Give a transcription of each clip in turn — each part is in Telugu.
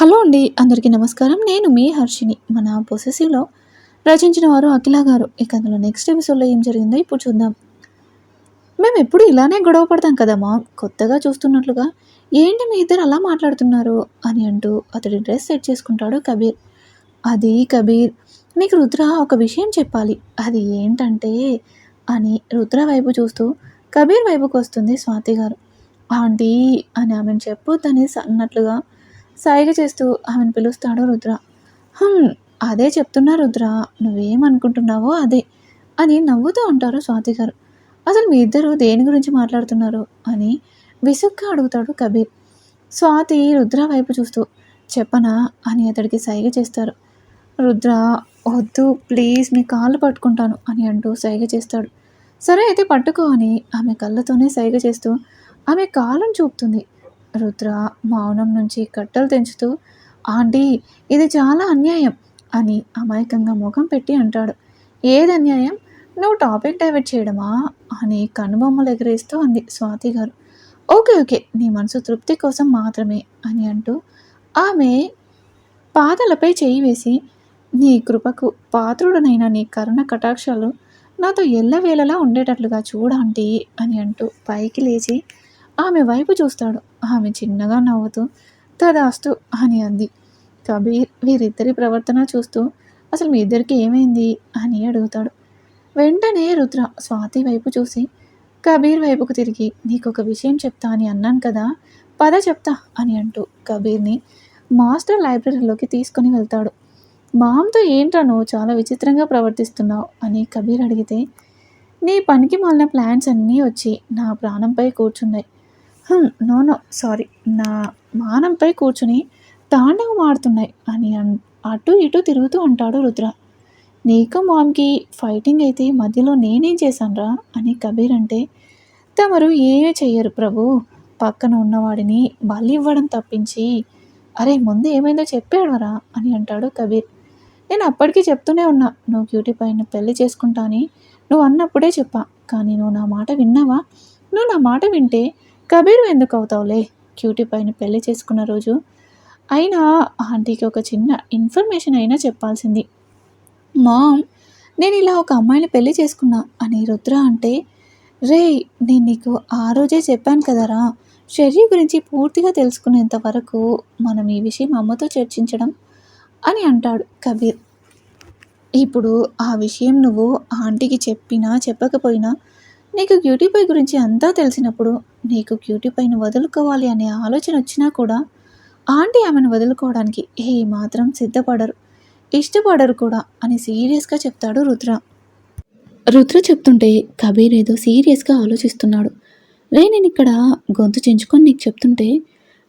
హలో అండి అందరికీ నమస్కారం. నేను మీ హర్షిని మన పొసెసివ్లో రచించిన వారు అఖిల గారు. ఇక అందులో నెక్స్ట్ ఎపిసోడ్లో ఏం జరిగిందో ఇప్పుడు చూద్దాం. మేము ఎప్పుడు ఇలానే గొడవ పడతాం కదా మా? కొత్తగా చూస్తున్నట్లుగా ఏంటి మీ ఇద్దరు అలా మాట్లాడుతున్నారు? అని అంటూ అతడి డ్రెస్ సెట్ చేసుకుంటాడు కబీర్. అది కబీర్ నీకు రుద్ర ఒక విషయం చెప్పాలి. అది ఏంటంటే అని రుద్ర వైపు చూస్తూ కబీర్ వైపుకి వస్తుంది స్వాతి గారు. ఆంటీ అని ఆమెను చెప్పొద్దని అన్నట్లుగా సైగ చేస్తూ ఆమెను పిలుస్తాడు రుద్ర. "హమ్, అదే చెప్తున్నా రుద్ర. నువ్వేమనుకుంటున్నావో అదే అని నవ్వుతూ ఉంటారు స్వాతి గారు. అసలు మీ ఇద్దరు దేని గురించి మాట్లాడుతున్నారు? అని విసుగ్గా అడుగుతాడు కబీర్. స్వాతి రుద్ర వైపు చూస్తూ చెప్పనా? అని అతడికి సైగ చేస్తారు. రుద్ర వద్దు ప్లీజ్ నీ కాళ్ళు పట్టుకుంటాను అని అంటూ సైగ చేస్తాడు. సరే అయితే పట్టుకో అని ఆమె కళ్ళతోనే సైగ చేస్తూ ఆమె కాలం చూపుతుంది. రుద్ర మౌనం నుంచి కట్టలు తెంచుతూ ఆంటీ ఇది చాలా అన్యాయం అని అమాయకంగా ముఖం పెట్టి అంటాడు. ఏది అన్యాయం? నువ్వు టాపిక్ డైవర్ట్ చేయడమా? అని కనుబొమ్మలు ఎగరేస్తూ అంది స్వాతి గారు. ఓకే ఓకే నీ మనసు తృప్తి కోసం మాత్రమే అని అంటూ ఆమె పాదలపై చేయి వేసి నీ కృపకు పాత్రుడనైన నీ కరుణ కటాక్షాలు నాతో ఎల్లవేళలా ఉండేటట్లుగా చూడండి అని అంటూ పైకి లేచి ఆమె వైపు చూస్తాడు. ఆమె చిన్నగా నవ్వుతూ తదాస్తు అని అంది. కబీర్ వీరిద్దరి ప్రవర్తన చూస్తూ అసలు మీ ఇద్దరికి ఏమైంది? అని అడుగుతాడు. వెంటనే రుద్ర స్వాతి వైపు చూసి కబీర్ వైపుకు తిరిగి నీకు ఒక విషయం చెప్తా అని అన్నాను కదా పద చెప్తా అని అంటూ కబీర్ని మాస్టర్ లైబ్రరీలోకి తీసుకొని వెళ్తాడు. మామతో ఏంట్రా నువ్వు చాలా విచిత్రంగా ప్రవర్తిస్తున్నావు? అని కబీర్ అడిగితే నీ పనికి మాలిన ప్లాన్స్ అన్నీ వచ్చి నా ప్రాణంపై కూర్చున్నాయి. No no sorry. నా మానంపై కూర్చుని తాండవం ఆడుతున్నాయి అని అన్ అటు ఇటు తిరుగుతూ అంటాడు రుద్ర. నీకు మామ్కి ఫైటింగ్ అయితే మధ్యలో నేనేం చేశానురా అని కబీర్ అంటే తమరు ఏమీ చెయ్యరు ప్రభు. పక్కన ఉన్నవాడిని బలి ఇవ్వడం తప్పించి అరే ముందు ఏమైందో చెప్పాడరా అని అంటాడు కబీర్. నేను అప్పటికీ చెప్తూనే ఉన్నా నువ్వు క్యూటీ పైన పెళ్ళి చేసుకుంటా అని. నువ్వు అన్నప్పుడే చెప్పా కానీ నువ్వు నా మాట విన్నావా? నువ్వు నా మాట వింటే కబీర్ ఎందుకు అవుతావులే? క్యూటీ పైన పెళ్ళి చేసుకున్న రోజు అయినా ఆంటీకి ఒక చిన్న ఇన్ఫర్మేషన్ అయినా చెప్పాల్సింది. మామ్ నేను ఇలా ఒక అమ్మాయిని పెళ్ళి చేసుకున్నా అని రుద్ర అంటే రే నేను నీకు ఆ రోజే చెప్పాను కదరా. షెర్రీ గురించి పూర్తిగా తెలుసుకునేంత వరకు మనం ఈ విషయం అమ్మతో చర్చించడం అని అంటాడు కబీర్. ఇప్పుడు ఆ విషయం నువ్వు ఆంటీకి చెప్పినా చెప్పకపోయినా నీకు క్యూటీ పై గురించి అంతా తెలిసినప్పుడు నీకు క్యూటీ పైన వదులుకోవాలి అనే ఆలోచన వచ్చినా కూడా ఆంటీ ఆమెను వదులుకోవడానికి ఏ మాత్రం సిద్ధపడరు. ఇష్టపడరు కూడా అని సీరియస్గా చెప్తాడు రుద్ర. రుద్ర చెప్తుంటే కబీర్ ఏదో సీరియస్గా ఆలోచిస్తున్నాడు. రే నేను ఇక్కడ గొంతు చెంచుకొని నీకు చెప్తుంటే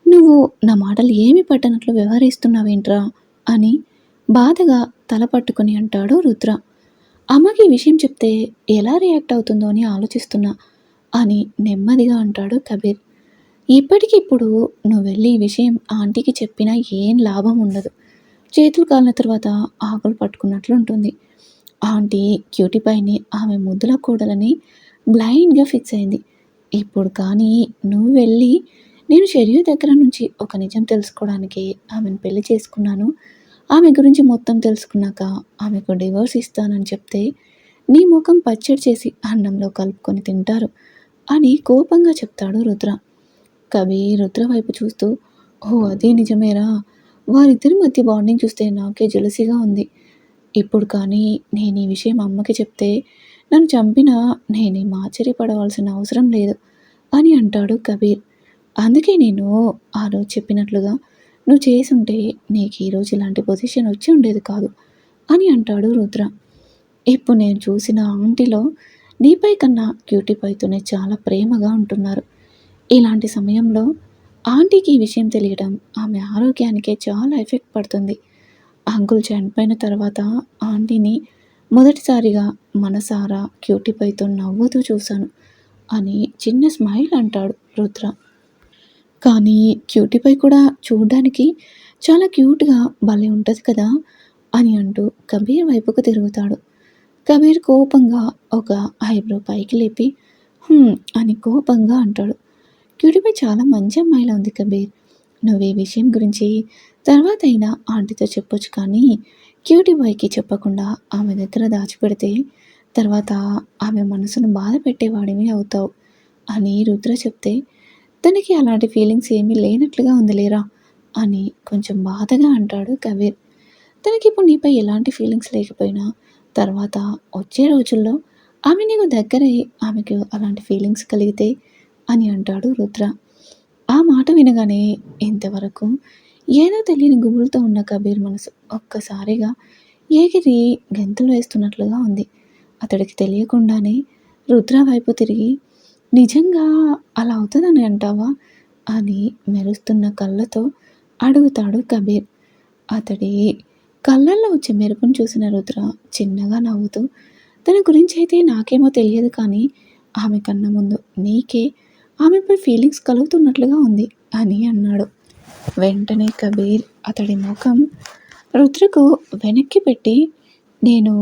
నువ్వు నా మాటలు ఏమి పట్టనట్లు వ్యవహరిస్తున్నావేంట్రా అని బాధగా తల పట్టుకుని అంటాడు రుద్ర. అమ్మకి ఈ విషయం చెప్తే ఎలా రియాక్ట్ అవుతుందో అని ఆలోచిస్తున్నా అని నెమ్మదిగా అంటాడు కబీర్. ఇప్పటికిప్పుడు నువ్వు వెళ్ళి ఈ విషయం ఆంటీకి చెప్పినా ఏం లాభం ఉండదు. చేతులు కాలిన తర్వాత ఆకులు పట్టుకున్నట్లు ఉంటుంది. ఆంటీ క్యూటీపైని ఆమె ముద్దుల కూడలని బ్లైండ్గా ఫిక్స్ అయింది. ఇప్పుడు కానీ నువ్వు వెళ్ళి నేను షెరియు దగ్గర నుంచి ఒక నిజం తెలుసుకోవడానికి ఆమెను పెళ్ళి చేసుకున్నాను. ఆమె గురించి మొత్తం తెలుసుకున్నాక ఆమెకు డివోర్స్ ఇస్తానని చెప్తే నీ ముఖం పచ్చడి చేసి అన్నంలో కలుపుకొని తింటారు అని కోపంగా చెప్తాడు రుద్ర. కవి రుద్ర వైపు చూస్తూ ఓ అదే నిజమేరా? వారిద్దరి మధ్య బాండింగ్ చూస్తే నాకే జలసిగా ఉంది. ఇప్పుడు కానీ నేను ఈ విషయం అమ్మకి చెప్తే నన్ను చంపినా నేనేం ఆశ్చర్యపడవలసిన అవసరం లేదు అని అంటాడు కబీర్. అందుకే నేను ఆ రోజు చెప్పినట్లుగా నువ్వు చేసుంటే నీకు ఈరోజు ఇలాంటి పొజిషన్ వచ్చి ఉండేది కాదు అని అంటాడు రుద్ర. ఇప్పుడు నేను చూసిన ఆంటీలో నీపై కన్నా క్యూటీపైతోనే చాలా ప్రేమగా ఉంటున్నారు. ఇలాంటి సమయంలో ఆంటీకి ఈ విషయం తెలియడం ఆమె ఆరోగ్యానికే చాలా ఎఫెక్ట్ పడుతుంది. అంకుల్ చనిపోయిన తర్వాత ఆంటీని మొదటిసారిగా మనసారా క్యూటీపైతో నవ్వుతూ చూశాను అని చిన్న స్మైల్ అంటాడు రుద్ర. కానీ క్యూటీపై కూడా చూడడానికి చాలా క్యూట్గా భలే ఉంటుంది కదా అని అంటూ కబీర్ వైపుకు తిరుగుతాడు. కబీర్ కోపంగా ఒక ఐబ్రో పైకి లేపి అని కోపంగా అంటాడు. క్యూటీపై చాలా మంచి అమ్మాయిలా ఉంది కబీర్. నువ్వు ఈ విషయం గురించి తర్వాత అయినా ఆంటీతో చెప్పొచ్చు కానీ క్యూటీ బాయ్కి చెప్పకుండా ఆమె దగ్గర దాచిపెడితే తర్వాత ఆమె మనసును బాధ పెట్టేవాడివి అవుతావు అని రుద్ర చెప్తే తనకి అలాంటి ఫీలింగ్స్ ఏమీ లేనట్లుగా ఉంది లేరా అని కొంచెం బాధగా అంటాడు కబీర్. తనకి ఇప్పుడు నీపై ఎలాంటి ఫీలింగ్స్ లేకపోయినా తర్వాత వచ్చే రోజుల్లో ఆమె నీకు దగ్గరై ఆమెకు అలాంటి ఫీలింగ్స్ కలిగితే అని అంటాడు రుద్ర. ఆ మాట వినగానే ఇంతవరకు ఏదో తెలియని గుబులతో ఉన్న కబీర్ మనసు ఒక్కసారిగా ఏగిరి గెంతులు వేస్తున్నట్లుగా ఉంది. అతడికి తెలియకుండానే రుద్ర వైపు తిరిగి నిజంగా అలా అవుతుందని అంటావా? అని మెరుస్తున్న కళ్ళతో అడుగుతాడు కబీర్. అతడి కళ్ళల్లో వచ్చే మెరుపును చూసిన రుద్ర చిన్నగా నవ్వుతూ తన గురించి అయితే నాకేమో తెలియదు కానీ ఆమె కన్నా ముందు నీకే ఆమెపై ఫీలింగ్స్ కలుగుతున్నట్లుగా ఉంది అని అన్నాడు. వెంటనే కబీర్ అతడి ముఖం రుద్రకు వెనక్కి పెట్టి నేను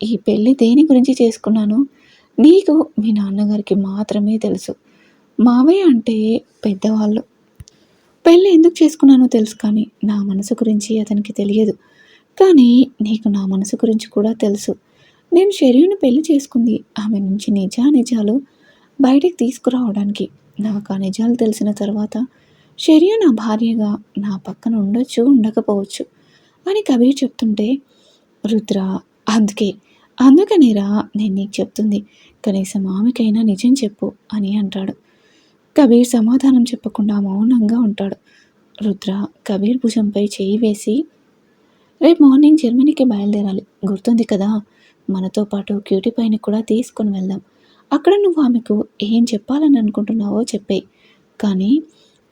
ఈ పెళ్ళి దేని గురించి చేసుకున్నాను? నీకు మీ నాన్నగారికి మాత్రమే తెలుసు. మామయ్య అంటే పెద్దవాళ్ళు. పెళ్ళి ఎందుకు చేసుకున్నానో తెలుసు కానీ నా మనసు గురించి అతనికి తెలియదు. కానీ నీకు నా మనసు గురించి కూడా తెలుసు. నేను షెరీను పెళ్ళి చేసుకుంది ఆమె నుంచి నిజా నిజాలు బయటికి తీసుకురావడానికి. నాకు ఆ నిజాలు తెలిసిన తర్వాత షెరియు నా భార్యగా నా పక్కన ఉండొచ్చు ఉండకపోవచ్చు అని కబీర్ చెప్తుంటే రుద్ర అందుకే అందుకనేరా నేను నీకు చెప్తుంది. కనీసం ఆమెకైనా నిజం చెప్పు అని అంటాడు. కబీర్ సమాధానం చెప్పకుండా మౌనంగా ఉంటాడు. రుద్ర కబీర్ భుజంపై చేయి వేసి రేపు మార్నింగ్ జర్మనీకి బయలుదేరాలి. గుర్తుంది కదా మనతో పాటు క్యూటీ పైన కూడా తీసుకొని వెళ్దాం. అక్కడ నువ్వు ఆమెకు ఏం చెప్పాలని అనుకుంటున్నావో చెప్పేయి కానీ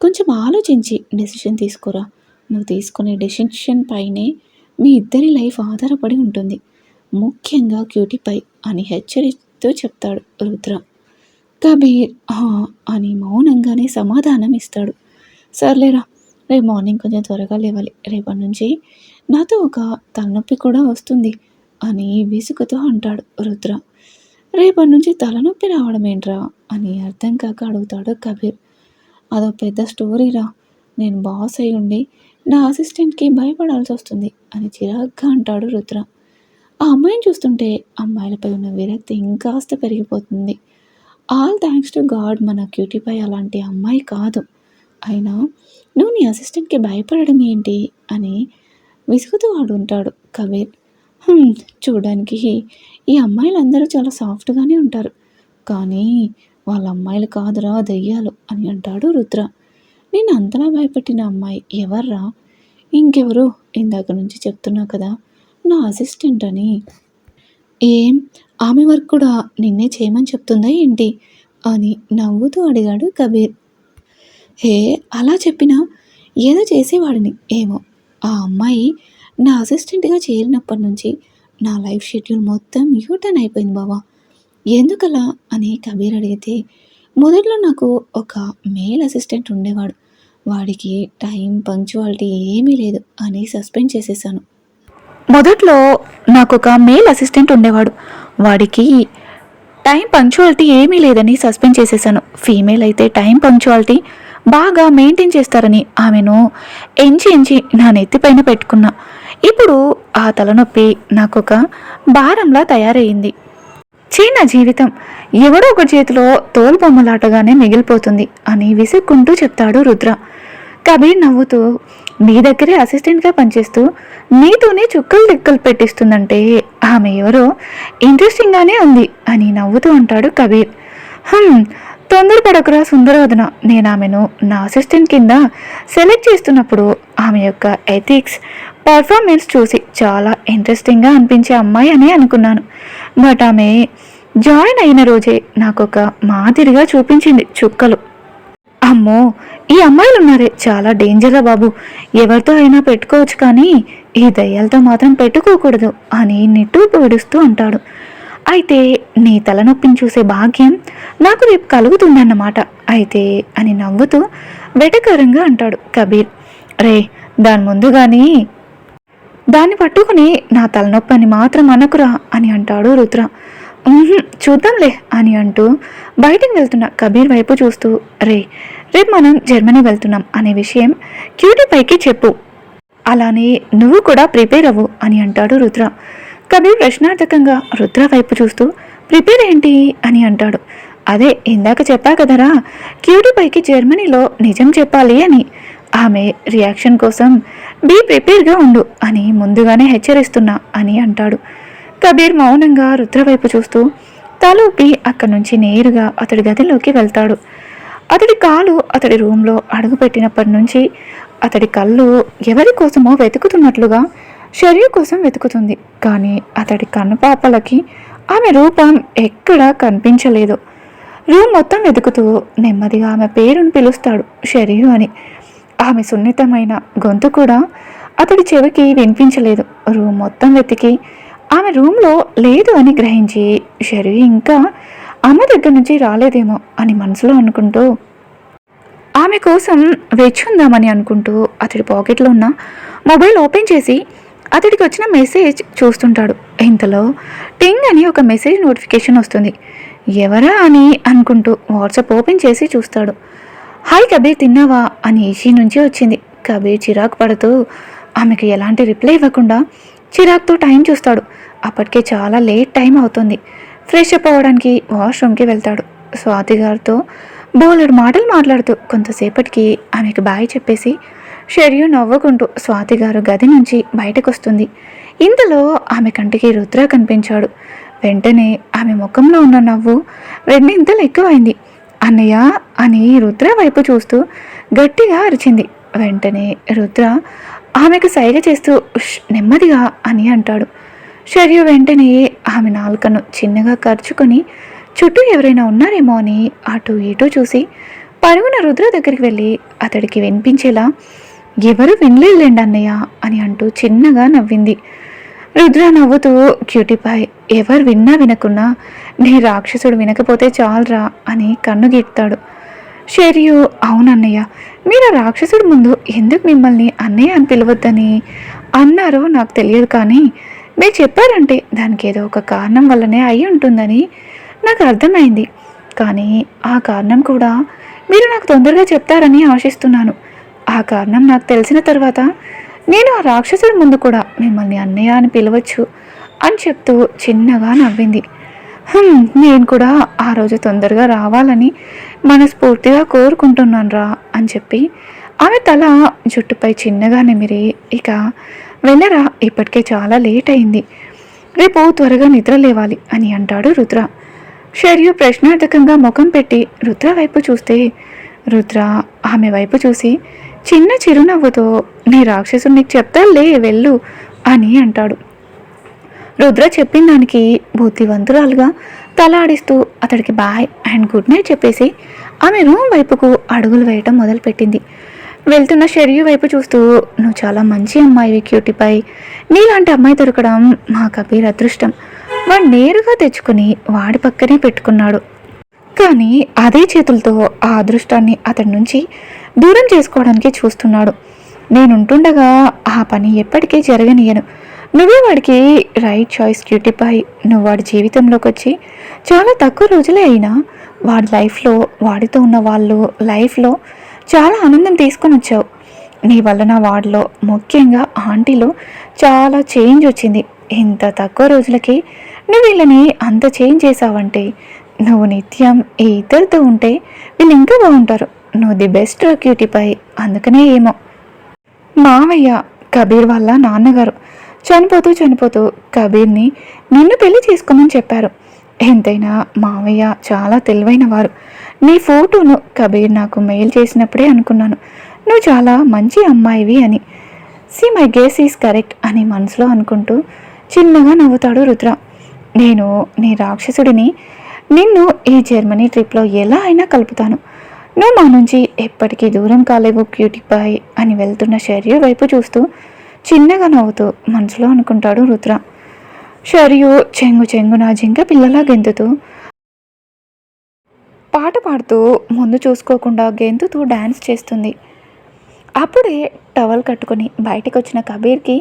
కొంచెం ఆలోచించి డెసిషన్ తీసుకోరా. నువ్వు తీసుకునే డెసిషన్ పైనే మీ ఇద్దరి లైఫ్ ఆధారపడి ఉంటుంది. ముఖ్యంగా క్యూటీపై అని హెచ్చరిస్తూ చెప్తాడు రుద్ర. కబీర్ అని మౌనంగానే సమాధానం ఇస్తాడు. సర్లేరా రేపు మార్నింగ్ కొంచెం త్వరగా లేవాలి. రేపటి నుంచి నాతో ఒక తలనొప్పి కూడా వస్తుంది అని విసుగుతో అంటాడు రుద్ర. రేపటి నుంచి తలనొప్పి రావడం ఏంట్రా అని అర్థం కాక అడుగుతాడు కబీర్. అదో పెద్ద స్టోరీరా. నేను బాస్ అయి ఉండి నా అసిస్టెంట్కి భయపడాల్సి వస్తుంది అని చిరాగ్గా అంటాడు రుద్ర. ఆ అమ్మాయిని చూస్తుంటే అమ్మాయిలపై ఉన్న విరక్తి ఇంకాస్త పెరిగిపోతుంది. ఆల్ థ్యాంక్స్ టు గాడ్ మన క్యూటీపై అలాంటి అమ్మాయి కాదు. అయినా నువ్వు నీ అసిస్టెంట్కి భయపడడం ఏంటి అని విసుగుతూ వాడుంటాడు కబీర్. చూడడానికి ఈ అమ్మాయిలందరూ చాలా సాఫ్ట్గానే ఉంటారు. కానీ వాళ్ళ అమ్మాయిలు కాదురా దయ్యాలు అని అంటాడు రుద్ర. నేను అంతలా భయపెట్టిన అమ్మాయి ఎవర్రా? ఇంకెవరు? ఇందాక నుంచి చెప్తున్నా కదా నా అసిస్టెంట్ అని. ఏం? ఆమె వర్క్ కూడా నిన్నే చేయమని చెప్తుందా ఏంటి? అని నవ్వుతూ అడిగాడు కబీర్. హే అలా చెప్పినా ఏదో చేసేవాడిని ఏమో. ఆ అమ్మాయి నా అసిస్టెంట్గా చేరినప్పటి నుంచి నా లైఫ్ షెడ్యూల్ మొత్తం యూటర్న్ అయిపోయింది బావా. ఎందుకలా? అని కబీర్ అడిగితే మొదట్లో నాకు ఒక మేల్ అసిస్టెంట్ ఉండేవాడు. వాడికి టైం పంక్చువాలిటీ ఏమీ లేదు అని సస్పెండ్ చేసేసాను. మొదట్లో నాకు ఒక మేల్ అసిస్టెంట్ ఉండేవాడు. వాడికి టైం పంక్చువాలిటీ ఏమీ లేదని సస్పెండ్ చేసేసాను ఫీమేల్ అయితే టైం పంక్చువాలిటీ బాగా మెయింటైన్ చేస్తారని ఆమెను ఎంచి ఎంచి నా నెత్తిపైన పెట్టుకున్నా. ఇప్పుడు ఆ తలనొప్పి నాకు ఒక భారంలా తయారయ్యింది. చిన్న జీవితం. ఎవడో ఒక చేతిలో తోలుబొమ్మలాటగానే మిగిలిపోతుంది అని విసుక్కుంటూ చెప్తాడు రుద్ర. కబీర్ నవ్వుతూ నీ దగ్గరే అసిస్టెంట్గా పనిచేస్తూ నీతోనే చుక్కలు దిక్కలు పెట్టిస్తుందంటే ఆమె ఎవరో ఇంట్రెస్టింగ్గానే ఉంది అని నవ్వుతూ అంటాడు కబీర్. తొందరపడకురా సుందరవదన. నేను ఆమెను నా అసిస్టెంట్ కింద సెలెక్ట్ చేస్తున్నప్పుడు ఆమె యొక్క ఎథిక్స్ పర్ఫార్మెన్స్ చూసి చాలా ఇంట్రెస్టింగ్గా అనిపించే అమ్మాయి అని అనుకున్నాను. బట్ ఆమె జాయిన్ అయిన రోజే నాకు ఒక మాదిరిగా చూపించింది చుక్కలు. అమ్మో ఈ అమ్మాయిలు ఉన్నారే చాలా డేంజర్రా బాబు. ఎవరితో అయినా పెట్టుకోవచ్చు కానీ ఈ దయ్యాలతో మాత్రం పెట్టుకోకూడదు అని నిట్టూపు విడుస్తూ అంటాడు. అయితే నీ తలనొప్పిని చూసే భాగ్యం నాకు రేపు కలుగుతుందన్నమాట. అయితే అని నవ్వుతూ వెటకారంగా అంటాడు కబీర్. రే దాని ముందు కానీ దాన్ని పట్టుకుని నా తలనొప్పి అని మాత్రం అనకురా అని అంటాడు రుద్ర. చూద్దాంలే అని అంటూ బయటికి వెళ్తున్న కబీర్ వైపు చూస్తూ రే రేపు మనం జర్మనీ వెళ్తున్నాం అనే విషయం క్యూటీ పైకి చెప్పు. అలానే నువ్వు కూడా ప్రిపేర్ అవ్వు అని అంటాడు రుద్ర. కబీర్ ప్రశ్నార్థకంగా రుద్ర వైపు చూస్తూ ప్రిపేర్ ఏంటి? అని అంటాడు. అదే ఇందాక చెప్పా కదరా క్యూటీ పైకి జర్మనీలో నిజం చెప్పాలి అని. ఆమె రియాక్షన్ కోసం బీ ప్రిపేర్గా ఉండు అని ముందుగానే హెచ్చరిస్తున్నా అని అంటాడు. కబీర్ మౌనంగా రుద్ర వైపు చూస్తూ తలూపి అక్కడి నుంచి నేరుగా అతడి గదిలోకి వెళ్తాడు. అతడి కాలు అతడి రూమ్లో అడుగుపెట్టినప్పటి నుంచి అతడి కళ్ళు ఎవరి కోసమో వెతుకుతున్నట్లుగా షర్యు కోసం వెతుకుతుంది. కానీ అతడి కన్నుపాపలకి ఆమె రూపం ఎక్కడా కనిపించలేదు. రూమ్ మొత్తం వెతుకుతూ నెమ్మదిగా ఆమె పేరును పిలుస్తాడు షరియు అని. ఆమె సున్నితమైన గొంతు కూడా అతడి చెవికి వినిపించలేదు. రూమ్ మొత్తం వెతికి ఆమె రూమ్లో లేదు అని గ్రహించి షరియు ఇంకా అమ్మ దగ్గర నుంచి రాలేదేమో అని మనసులో అనుకుంటూ ఆమె కోసం వెచ్చుందామని అనుకుంటూ అతడి పాకెట్లో ఉన్న మొబైల్ ఓపెన్ చేసి అతడికి వచ్చిన మెసేజ్ చూస్తుంటాడు. ఇంతలో టింగ్ అని ఒక మెసేజ్ నోటిఫికేషన్ వస్తుంది. ఎవరా అని అనుకుంటూ వాట్సాప్ ఓపెన్ చేసి చూస్తాడు. హాయ్ కబీర్ తిన్నావా? అని ఈషీ నుంచి వచ్చింది. కబీర్ చిరాకు పడుతూ ఆమెకు ఎలాంటి రిప్లై ఇవ్వకుండా చిరాకుతో టైం చూస్తాడు. అప్పటికే చాలా లేట్ టైం అవుతుంది. ఫ్రెష్ అప్ అవ్వడానికి వాష్రూమ్కి వెళ్తాడు. స్వాతి గారితో బోలెడు మాటలు మాట్లాడుతూ కొంతసేపటికి ఆమెకు బాయ్ చెప్పేసి షెరియు నవ్వుకుంటూ స్వాతి గారు గది నుంచి బయటకు వస్తుంది ఇంతలో ఆమె కంటికి రుద్ర కనిపించాడు. వెంటనే ఆమె ముఖంలో ఉన్న నవ్వు రెండింతలు ఎక్కువైంది. అన్నయ్య అని రుద్ర వైపు చూస్తూ గట్టిగా అరిచింది. వెంటనే రుద్ర ఆమెకు సైగ చేస్తూ "ఉష్, నెమ్మదిగా అని అంటాడు. షర్యు వెంటనే ఆమె నాలుకను చిన్నగా ఖర్చుకొని చుట్టూ ఎవరైనా ఉన్నారేమో అని అటు ఇటు చూసి పరుగున రుద్ర దగ్గరికి వెళ్ళి అతడికి వినిపించేలా ఎవరు వినలేదులేండి అన్నయ్య అని అంటూ చిన్నగా నవ్వింది. రుద్ర నవ్వుతూ క్యూటీపై ఎవరు విన్నా వినకున్నా నీ రాక్షసుడు వినకపోతే చాలరా అని కన్ను గీస్తాడు షెరియు అవునన్నయ్య మీరు రాక్షసుడు రాక్షసుడి ముందు ఎందుకు మిమ్మల్ని అన్నయ్య అని పిలవద్దని అన్నారో నాకు తెలియదు కానీ మీరు చెప్పారంటే దానికి ఏదో ఒక కారణం వల్లనే అయి ఉంటుందని నాకు అర్థమైంది. కానీ ఆ కారణం కూడా మీరు నాకు తొందరగా చెప్తారని ఆశిస్తున్నాను. ఆ కారణం నాకు తెలిసిన తర్వాత నేను ఆ రాక్షసుడి ముందు కూడా మిమ్మల్ని అన్నయ్య అని పిలవచ్చు అని చెప్తూ చిన్నగా నవ్వింది. నేను కూడా ఆ రోజు తొందరగా రావాలని మనస్ఫూర్తిగా కోరుకుంటున్నాను రా అని చెప్పి ఆమె తల జుట్టుపై చిన్నగా నిమిరి ఇక వెళ్ళరా ఇప్పటికే చాలా లేట్ అయింది. రేపు త్వరగా నిద్ర లేవాలి అని అంటాడు రుద్ర. షర్యు ప్రశ్నార్థకంగా ముఖం పెట్టి రుద్ర వైపు చూస్తే రుద్ర ఆమె వైపు చూసి చిన్న చిరునవ్వుతో నీ రాక్షసుడు నీకు చెప్తాలే వెళ్ళు అని అంటాడు. రుద్ర చెప్పిన దానికి బుద్ధివంతురాలుగా తల ఆడిస్తూ అతడికి బాయ్ అండ్ గుడ్ నైట్ చెప్పేసి ఆమె రూమ్ వైపుకు అడుగులు వేయటం మొదలుపెట్టింది. వెళ్తున్న షెరియు వైపు చూస్తూ నువ్వు చాలా మంచి అమ్మాయివి క్యూటీపై. నీలాంటి అమ్మాయి దొరకడం మా కబీర్ అదృష్టం. వాడు నేరుగా తెచ్చుకుని వాడి పక్కనే పెట్టుకున్నాడు. కానీ అదే చేతులతో ఆ అదృష్టాన్ని అతడి నుంచి దూరం చేసుకోవడానికి చూస్తున్నాడు. నేనుంటుండగా ఆ పని ఎప్పటికీ జరగనీయను. నువ్వే వాడికి రైట్ చాయిస్ క్యూటీపై. నువ్వు వాడి జీవితంలోకి వచ్చి చాలా తక్కువ రోజులే అయినా వాడి లైఫ్లో వాడితో ఉన్న వాళ్ళు లైఫ్లో చాలా ఆనందం తీసుకొని వచ్చావు. నీ వల్ల నా వార్డులో ముఖ్యంగా ఆంటీలో చాలా చేంజ్ వచ్చింది. ఇంత తక్కువ రోజులకి నువ్వు వీళ్ళని అంత చేంజ్ చేసావంటే నువ్వు నిత్యం ఈ ఇద్దరితో ఉంటే వీళ్ళు ఇంకా బాగుంటారు. నువ్వు ది బెస్ట్ క్యూటీపై అందుకనే ఏమో. మావయ్య కబీర్ వాళ్ళ నాన్నగారు చనిపోతూ చనిపోతూ కబీర్ని నిన్ను పెళ్ళి చేసుకోమని చెప్పారు. ఎంతైనా మావయ్య చాలా తెలివైన వారు. నీ ఫోటోను కబీర్ నాకు మెయిల్ చేసినప్పుడే అనుకున్నాను. నువ్వు చాలా మంచి అమ్మాయివి అని. See my guess is correct అని మనసులో అనుకుంటూ చిన్నగా నవ్వుతాడు రుద్ర. నేను నీ రాక్షసుడిని నిన్ను ఈ జర్మనీ ట్రిప్లో ఎలా అయినా కలుపుతాను. నువ్వు మా నుంచి ఎప్పటికీ దూరం కాలేవు క్యూటీ బాయ్ అని వెళ్తున్న షర్యు వైపు చూస్తూ చిన్నగా నవ్వుతూ మనసులో అనుకుంటాడు రుద్ర. షర్యు చెంగు చెంగు నా జింక పిల్లలా గెంతుతూ పాట పాడుతూ ముందు చూసుకోకుండా గెంతుతూ డ్యాన్స్ చేస్తుంది. అప్పుడే టవల్ కట్టుకుని బయటకు వచ్చిన కబీర్కి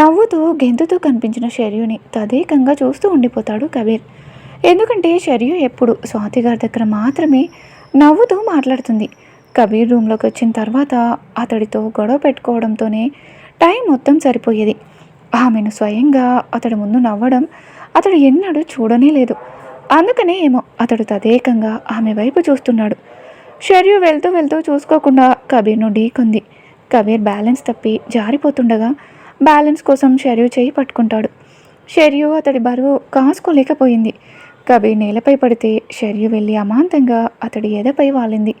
నవ్వుతూ గెంతుతూ కనిపించిన షర్యుని తదేకంగా చూస్తూ ఉండిపోతాడు కబీర్. ఎందుకంటే షర్యు ఎప్పుడు స్వాతి గారి దగ్గర మాత్రమే నవ్వుతూ మాట్లాడుతుంది. కబీర్ రూమ్లోకి వచ్చిన తర్వాత అతడితో గొడవ పెట్టుకోవడంతోనే టైం మొత్తం సరిపోయేది. ఆమెను స్వయంగా అతడి ముందు నవ్వడం అతడు ఎన్నడూ చూడనే లేదు. అందుకనే ఏమో అతడు తదేకంగా ఆమె వైపు చూస్తున్నాడు. షర్యు వెళ్తూ వెళ్తూ చూసుకోకుండా కబీర్ను ఢీకొంది కబీర్ బ్యాలెన్స్ తప్పి జారిపోతుండగా బ్యాలెన్స్ కోసం షర్యు చేయి పట్టుకుంటాడు. షర్యు అతడి బరువు కాసుకోలేకపోయింది. కబీర్ నేలపై పడితే షర్యు వెళ్ళి అమాంతంగా అతడి ఎదపై వాలింది.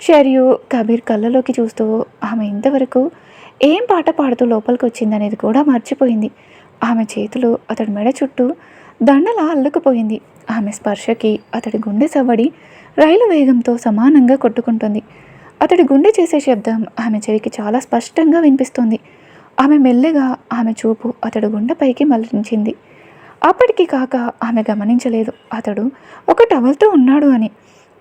షర్యు కబీర్ కళ్ళలోకి చూస్తూ ఆమె ఇంతవరకు ఏం పాట పాడుతూ లోపలికి వచ్చిందనేది కూడా మర్చిపోయింది. ఆమె చేతులు అతడి మెడ చుట్టూ దండలా అల్లుకుపోయింది. ఆమె స్పర్శకి అతడి గుండె సవ్వడి రైలు వేగంతో సమానంగా కొట్టుకుంటుంది. అతడి గుండె చేసే శబ్దం ఆమె చెవికి చాలా స్పష్టంగా వినిపిస్తుంది. ఆమె మెల్లగా ఆమె చూపు అతడు గుండెపైకి మళ్ళించింది అప్పటికి కాక ఆమె గమనించలేదు. అతడు ఒక టవల్తో ఉన్నాడు అని.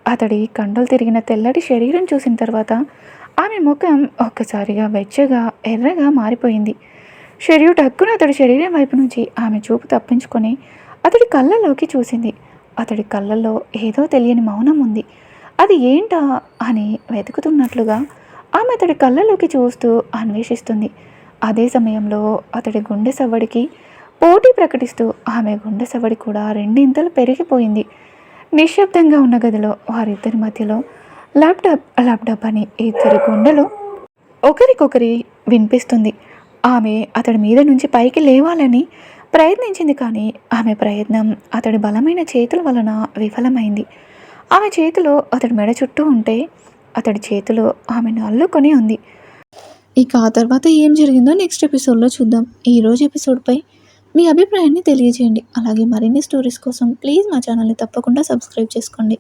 అతడి కండలు తిరిగిన తెల్లటి శరీరం చూసిన తర్వాత ఆమె ముఖం ఒక్కసారిగా వెచ్చగా ఎర్రగా మారిపోయింది. శరీరు టక్కున అతడి శరీరం వైపు నుంచి ఆమె చూపు తప్పించుకొని అతడి కళ్ళలోకి చూసింది. అతడి కళ్ళల్లో ఏదో తెలియని మౌనం ఉంది. అది ఏంటా అని వెతుకుతున్నట్లుగా ఆమె అతడి కళ్ళలోకి చూస్తూ అన్వేషిస్తుంది. అదే సమయంలో అతడి గుండె సవ్వడికి పోటీ ప్రకటిస్తూ ఆమె గుండె సవ్వడి కూడా రెండింతలు పెరిగిపోయింది. నిశ్శబ్దంగా ఉన్న గదిలో వారిద్దరి మధ్యలో ల్యాప్టాప్ ల్యాప్టాప్ అని ఇద్దరి గుండెలు ఒకరికొకరి వినిపిస్తుంది. ఆమె అతడి మీద నుంచి పైకి లేవాలని ప్రయత్నించింది కానీ ఆమె ప్రయత్నం అతడి బలమైన చేతుల వలన విఫలమైంది. ఆమె చేతిలో అతడి మెడ చుట్టూ ఉంటే అతడి చేతిలో ఆమెను అల్లుకొని ఉంది. ఇక ఆ తర్వాత ఏం జరిగిందో నెక్స్ట్ ఎపిసోడ్లో చూద్దాం. ఈరోజు ఎపిసోడ్పై మీ అభిప్రాయాన్ని తెలియజేయండి. అలాగే మరిన్ని స్టోరీస్ కోసం ప్లీజ్ మా ఛానల్ని తప్పకుండా సబ్స్క్రైబ్ చేసుకోండి.